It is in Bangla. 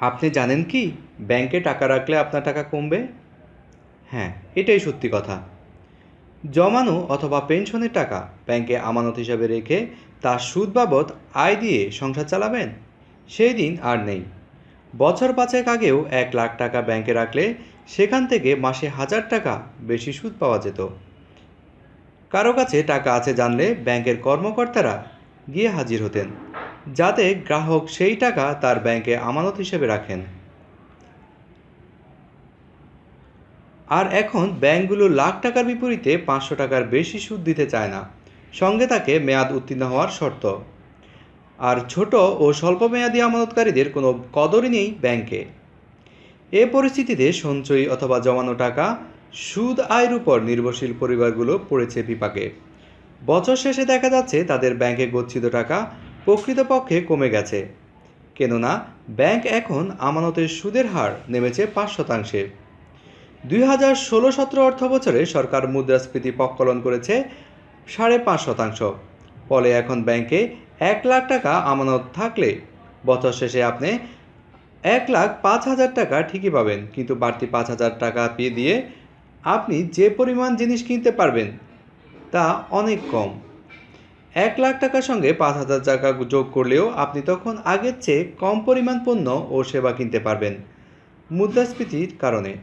আপনি জানেন কি? ব্যাংকে টাকা রাখলে আপনার টাকা কমবে? হ্যাঁ এটাই সত্যি কথা। জমানো অথবা পেনশনের টাকা ব্যাংকে আমানত হিসাবে রেখে তার সুদ বাবদ আয় দিয়ে সংসার চালাবেন? সেই দিন আর নেই। বছর পাঁচেক আগেও এক লাখ টাকা ব্যাংকে রাখলে সেখান থেকে মাসে হাজার টাকা বেশি সুদ পাওয়া যেত। কারও কাছে টাকা আছে জানলে ব্যাংকের কর্মকর্তারা গিয়ে হাজির হতেন। যাতে গ্রাহক সেই টাকা তার ব্যাংকে আমানত হিসেবে রাখেন। আর এখন ব্যাংকগুলো লাখ টাকার বিপরীতে পাঁচশো টাকার বেশি সুদ দিতে চায় না। সঙ্গে থাকে মেয়াদ উত্তীর্ণ হওয়ার শর্ত। আর ছোট ও স্বল্প মেয়াদী আমানতকারীদের কোনো কদরই নেই ব্যাংকে। এ পরিস্থিতিতে সঞ্চয়ী অথবা জমানো টাকা, সুদ আয়ের উপর নির্ভরশীল পরিবারগুলো পড়েছে বিপাকে। বছর শেষে দেখা যাচ্ছে তাদের ব্যাংকে গচ্ছিত টাকা প্রকৃতপক্ষে কমে গেছে। কেননা, ব্যাংক এখন আমানতের সুদের হার নেমেছে পাঁচ শতাংশে। দুই হাজার ষোলো সতেরো অর্থ বছরে সরকার মুদ্রাস্ফীতি পক্কলন করেছে সাড়ে পাঁচ শতাংশ। ফলে এখন ব্যাংকে এক লাখ টাকা আমানত থাকলে বছর শেষে আপনি এক লাখ পাঁচ হাজার টাকা ঠিকই পাবেন। কিন্তু বাড়তি পাঁচ হাজার টাকা পেয়ে দিয়ে আপনি যে পরিমাণ জিনিস কিনতে পারবেন তা অনেক কম। এক লাখ টাকার সঙ্গে পাঁচ হাজার টাকা যোগ করলেও আপনি তখন আগের চেয়ে কম পরিমাণ পণ্য ও সেবা কিনতে পারবেন। মুদ্রাস্ফীতির কারণে।